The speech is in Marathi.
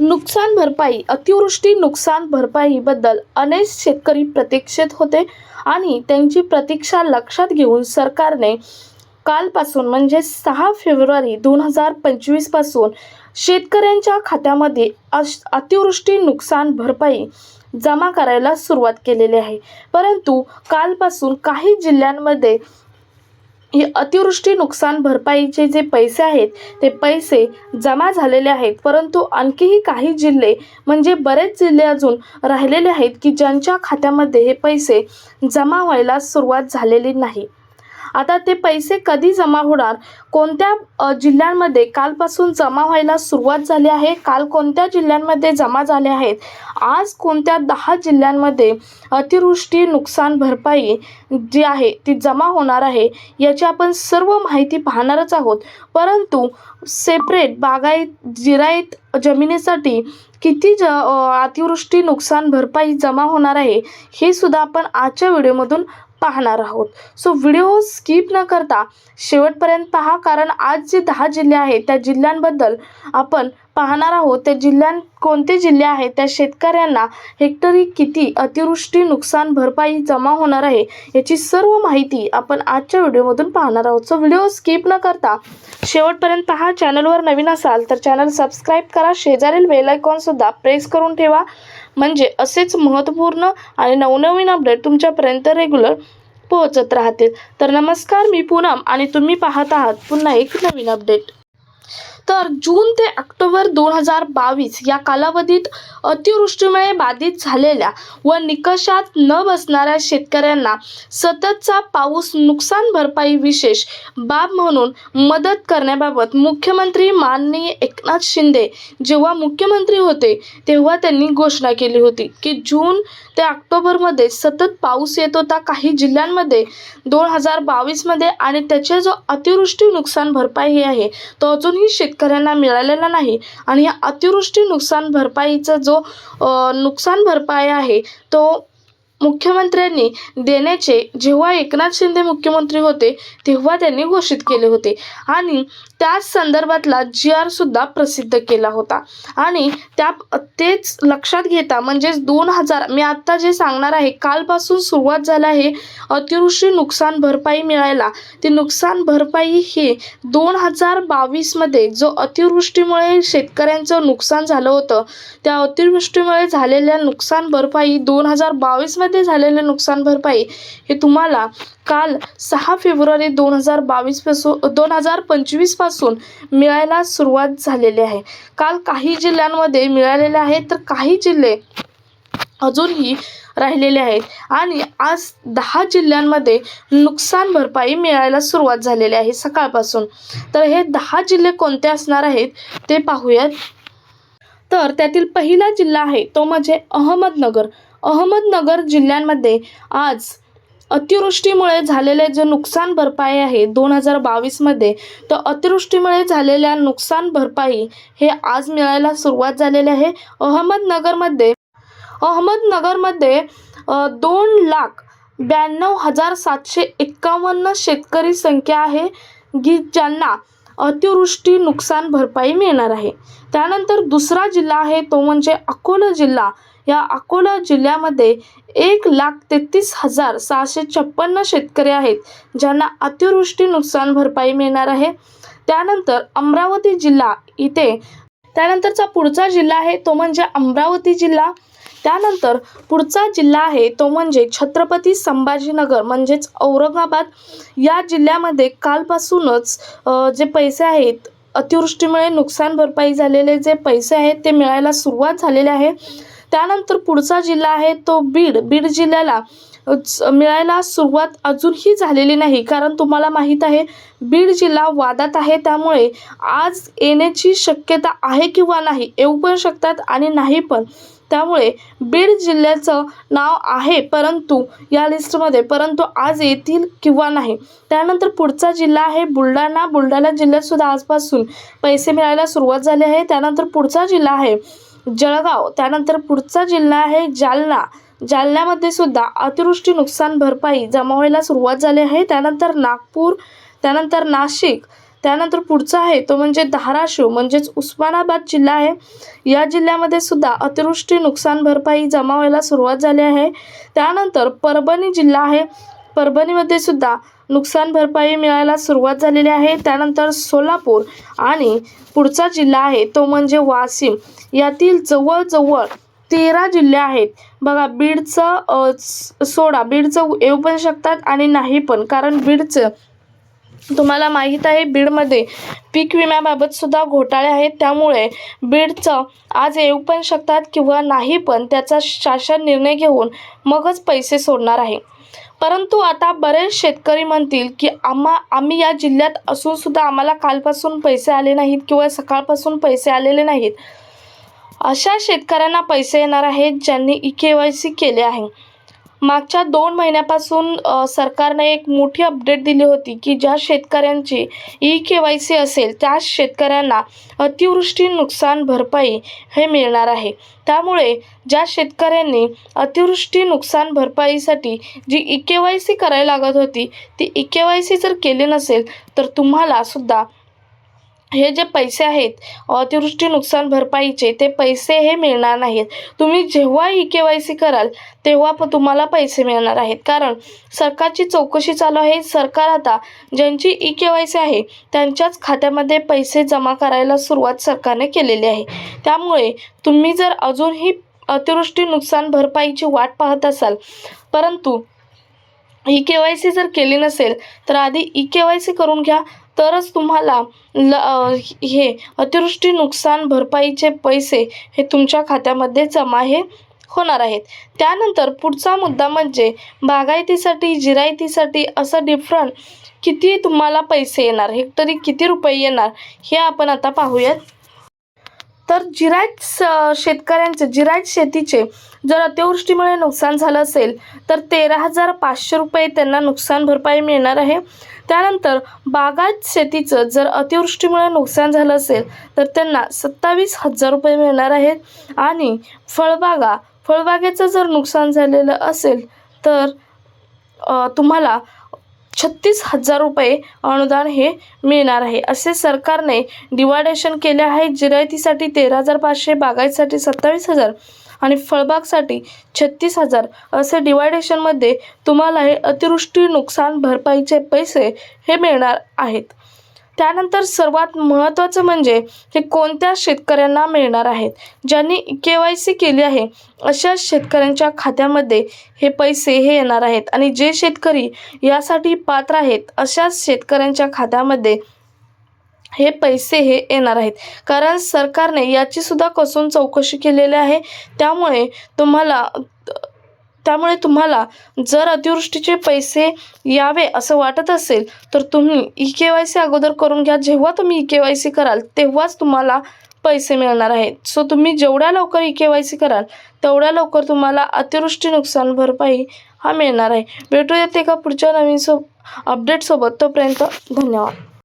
नुकसान भरपाई अतिवृष्टी नुकसान भरपाईबद्दल अनेक शेतकरी प्रतीक्षेत होते आणि त्यांची प्रतीक्षा लक्षात घेऊन सरकारने कालपासून म्हणजे सहा फेब्रुवारी दोन हजार पंचवीसपासून शेतकऱ्यांच्या खात्यामध्ये अश अतिवृष्टी नुकसान भरपाई जमा करायला सुरुवात केलेली आहे. परंतु कालपासून काही जिल्ह्यांमध्ये ही अतिवृष्टी नुकसान भरपाईचे जे पैसे आहेत ते पैसे जमा झालेले आहेत. परंतु आणखीही काही जिल्हे म्हणजे बरेच जिल्हे अजून राहिलेले आहेत की ज्यांच्या खात्यामध्ये हे पैसे जमा व्हायला सुरुवात झालेली नाही. आता ते पैसे कधी जमा होणार? कोणत्या जिल्ह्यांमध्ये कालपासून जमा व्हायला सुरुवात झाली आहे? काल कोणत्या जिल्ह्यांमध्ये जमा झाले आहेत? आज कोणत्या दहा जिल्ह्यांमध्ये अतिवृष्टी नुकसान भरपाई जी आहे ती जमा होणार आहे याची आपण सर्व माहिती पाहणारच आहोत. परंतु सेपरेट बागायत जिरायत जमिनीसाठी किती ज अतिवृष्टी नुकसान भरपाई जमा होणार आहे हे सुद्धा आपण आजच्या व्हिडिओमधून पाहणार आहोत. सो व्हिडिओ स्किप न करता शेवटपर्यंत पहा कारण आज जे दहा जिल्हे आहेत त्या जिल्ह्यांबद्दल आपण पाहणार आहोत. त्या जिल्ह्यां कोणते जिल्हे आहेत त्या शेतकऱ्यांना हेक्टरी किती अतिवृष्टी नुकसान भरपाई जमा होणार आहे याची सर्व माहिती आपण आजच्या व्हिडिओमधून पाहणार आहोत. सो व्हिडिओ स्किप न करता शेवटपर्यंत पहा चॅनलवर नवीन असाल तर चॅनल सबस्क्राईब करा शेजारील बेल आयकॉनसुद्धा प्रेस करून ठेवा. म्हणजे असेच महत्त्वपूर्ण आणि नवनवीन अपडेट तुमच्यापर्यंत रेग्युलर पोहोचत राहतील. तर नमस्कार मी पूनम आणि तुम्ही पाहत आहात पुन्हा एक नवीन अपडेट तर जून ते ऑक्टोबर दोन हजार बावीस या कालावधीत अतिवृष्टीमुळे बाधित झालेल्या व निकषात न बसणाऱ्या शेतकऱ्यांना सततचा पाऊस नुकसान भरपाई विशेष बाब म्हणून मदत करण्याबाबत मुख्यमंत्री माननीय एकनाथ शिंदे जेव्हा मुख्यमंत्री होते तेव्हा त्यांनी घोषणा केली होती की जून ते ऑक्टोबरमध्ये सतत पाऊस येत होता काही जिल्ह्यांमध्ये. दोन हजार बावीसमध्ये आणि त्याचे जो अतिवृष्टी नुकसान भरपाई हे आहे तो अजूनही शेतकऱ्यांना मिळालेला नाही. आणि या अतिवृष्टी नुकसान भरपाईचा जो नुकसान भरपाई आहे तो मुख्यमंत्र्यांनी देण्याचे जेव्हा एकनाथ शिंदे मुख्यमंत्री होते तेव्हा त्यांनी घोषित केले होते. आणि त्याच संदर्भातला जी आर सुद्धा प्रसिद्ध केला होता. आणि त्या तेच लक्षात घेता म्हणजेच दोन हजार मी आत्ता जे सांगणार आहे कालपासून सुरुवात झाला आहे अतिवृष्टी नुकसान भरपाई मिळायला. ती नुकसान भरपाई ही दोन हजार बावीसमध्ये जो अतिवृष्टीमुळे शेतकऱ्यांचं नुकसान झालं होतं त्या अतिवृष्टीमुळे झालेल्या नुकसान भरपाई दोन हजार बावीसमध्ये झालेले नुकसान भरपाई हे तुम्हाला काल सहा फेब्रुवारी दोन हजार बावीसपासून दोन हजार पंचवीसपासून मिळायला सुरुवात झालेली आहे. काल काही जिल्ह्यांमध्ये मिळालेले आहेत तर काही जिल्हे अजूनही राहिलेले आहेत. आणि आज दहा जिल्ह्यांमध्ये नुकसान भरपाई मिळायला सुरुवात झालेली आहे सकाळपासून. तर हे दहा जिल्हे कोणते असणार आहेत ते पाहूयात. तर त्यातील पहिला जिल्हा आहे तो म्हणजे अहमदनगर. अहमदनगर जिल्ह्यांमध्ये आज अतिवृष्टीमुळे झालेले जे नुकसान भरपाई आहे दोन हजार बावीसमध्ये तर अतिवृष्टीमुळे झालेल्या नुकसान भरपाई हे आज मिळायला सुरुवात झालेली आहे. अहमदनगरमध्ये अहमदनगरमध्ये दोन लाख ब्याण्णव हजार सातशे एक्कावन्न शेतकरी संख्या आहे की ज्यांना अतिवृष्टी नुकसान भरपाई मिळणार आहे. त्यानंतर दुसरा जिल्हा आहे तो म्हणजे अकोला जिल्हा. या अकोला जिल्ह्यामध्ये एक लाख तेहतीस हजार सहाशे छप्पन्न शेतकरी आहेत ज्यांना अतिवृष्टी नुकसान भरपाई मिळणार आहे. त्यानंतर अमरावती जिल्हा इथे. त्यानंतरचा पुढचा जिल्हा आहे तो म्हणजे अमरावती जिल्हा. त्यानंतर पुढचा जिल्हा आहे तो म्हणजे छत्रपती संभाजीनगर म्हणजेच औरंगाबाद. या जिल्ह्यामध्ये कालपासूनच जे पैसे आहेत अतिवृष्टीमुळे नुकसान भरपाई झालेले जे पैसे आहेत ते मिळायला सुरुवात झालेले आहे. त्यानंतर पुढचा जिल्हा आहे तो बीड. बीड जिल्ह्याला च- मिळायला सुरुवात अजूनही झालेली नाही कारण तुम्हाला माहीत आहे बीड जिल्हा वादात आहे त्यामुळे आज येण्याची शक्यता आहे किंवा नाही येऊ पण शकतात आणि नाही पण. त्यामुळे बीड जिल्ह्याचं नाव आहे परंतु या लिस्टमध्ये परंतु आज येतील किंवा नाही. त्यानंतर पुढचा जिल्हा आहे बुलढाणा. बुलढाणा जिल्ह्यातसुद्धा आजपासून पैसे मिळायला सुरुवात झाली आहे. त्यानंतर पुढचा जिल्हा आहे जळगाव. त्यानंतर पुढचा जिल्हा आहे जालना. जालन्यामध्ये सुद्धा अतिवृष्टी नुकसान भरपाई जमा व्हायला सुरुवात झाली आहे. त्यानंतर नागपूर. त्यानंतर नाशिक. त्यानंतर पुढचा आहे तो म्हणजे धाराशिव म्हणजेच उस्मानाबाद जिल्हा आहे. या जिल्ह्यामध्ये सुद्धा अतिवृष्टी नुकसान भरपाई जमा व्हायला सुरुवात झाली आहे. त्यानंतर परभणी जिल्हा आहे. परभणीमध्ये सुद्धा नुकसान भरपाई मिळायला सुरुवात झालेली आहे. त्यानंतर सोलापूर आणि पुढचा जिल्हा आहे तो म्हणजे वाशिम. यातील जवळजवळ तेरा जिल्हे आहेत. बघा बीडचं सोडा बीडचं येऊ पण शकतात आणि नाही पण कारण बीडचं तुम्हाला माहीत आहे बीडमध्ये पीक विम्याबाबत सुद्धा घोटाळे आहेत. त्यामुळे बीडचं आज येऊ पण शकतात किंवा नाही पण त्याचा शासन निर्णय घेऊन मगच पैसे सोडणार आहे. परंतु आता बरेच शेतकरी म्हणतील की आम्हा आम्ही या जिल्ह्यात असून सुद्धा आम्हाला कालपासून पैसे आले नाहीत किंवा सकाळपासून पैसे आलेले नाहीत. अशा शेतकऱ्यांना पैसे येणार आहेत ज्यांनी ई के वाय सी केले आहे. मागच्या दोन महिन्यापासून सरकारने एक मोठी अपडेट दिली होती की ज्या शेतकऱ्यांची ई के वाय सी असेल त्या शेतकऱ्यांना अतिवृष्टी नुकसान भरपाई हे मिळणार आहे. त्यामुळे ज्या शेतकऱ्यांनी अतिवृष्टी नुकसान भरपाईसाठी G E K Y C करायला लागत होती ती ई के वाय सी जर केली नसेल तर तुम्हाला सुद्धा हे जे पैसे आहेत अतिवृष्टी नुकसान भरपाईचे ते पैसे हे मिळणार नाहीत. तुम्ही जेव्हा ई के वाय सी कराल तेव्हा पण तुम्हाला पैसे मिळणार आहेत. कारण सरकारची चौकशी चालू आहे. सरकार आता ज्यांची ई के वाय सी आहे त्यांच्याच खात्यामध्ये पैसे जमा करायला सुरुवात सरकारने केलेली आहे. त्यामुळे तुम्ही जर अजूनही अतिवृष्टी नुकसान भरपाईची वाट पाहत असाल परंतु ई के वाय सी जर केली नसेल तर आधी ई के वाय सी करून घ्या. तरच तुम्हाला ल हे अतिवृष्टी नुकसान भरपाईचे पैसे हे तुमच्या खात्यामध्ये जमा हे होणार आहेत. त्यानंतर पुढचा मुद्दा म्हणजे बागायतीसाठी जिरायतीसाठी असं डिफरंट किती तुम्हाला पैसे येणार हेक्टरी किती रुपये येणार हे आपण आता पाहूयात. तर जिरायत स- शेतकऱ्यांचे जिरायत शेतीचे जर अतिवृष्टीमुळे नुकसान झालं असेल तर तेरा हजार पाचशे रुपये त्यांना नुकसान भरपाई मिळणार आहे. त्यानंतर बागायत शेतीचं जर अतिवृष्टीमुळे नुकसान झालं असेल तर त्यांना सत्तावीस हजार रुपये मिळणार आहेत. आणि फळबागा फळबागेचं जर नुकसान झालेलं असेल तर तुम्हाला छत्तीस हजार रुपये अनुदान हे मिळणार आहे. असे सरकारने डिवायडेशन केले आहे. जिरायतीसाठी तेरा हजार पाचशे बागायतीसाठी सत्तावीस हजार आणि फळबागसाठी छत्तीस हजार. असे डिवायडेशनमध्ये तुम्हाला हे अतिवृष्टी नुकसान भरपाईचे पैसे हे मिळणार आहेत. त्यानंतर सर्वात महत्त्वाचं म्हणजे हे कोणत्या शेतकऱ्यांना मिळणार आहेत? ज्यांनी के वाय सी केली आहे अशा शेतकऱ्यांच्या खात्यामध्ये हे पैसे हे येणार आहेत आणि जे शेतकरी यासाठी पात्र आहेत अशाच शेतकऱ्यांच्या खात्यामध्ये हे पैसे हे येणार आहेत. कारण सरकारने याचीसुद्धा कसून चौकशी केलेली आहे. त्यामुळे तुम्हाला त्यामुळे तुम्हाला जर अतिवृष्टीचे पैसे यावे असं वाटत असेल तर तुम्ही ई के वाय सी अगोदर करून घ्या. जेव्हा तुम्ही ई के वाय सी कराल तेव्हाच तुम्हाला पैसे मिळणार आहेत. सो तुम्ही जेवढ्या लवकर ई के वाय सी कराल तेवढ्या लवकर तुम्हाला अतिवृष्टी नुकसान भरपाई हा मिळणार आहे. भेटूयात एका पुढच्या नवीन सो अपडेटसोबत तोपर्यंत धन्यवाद.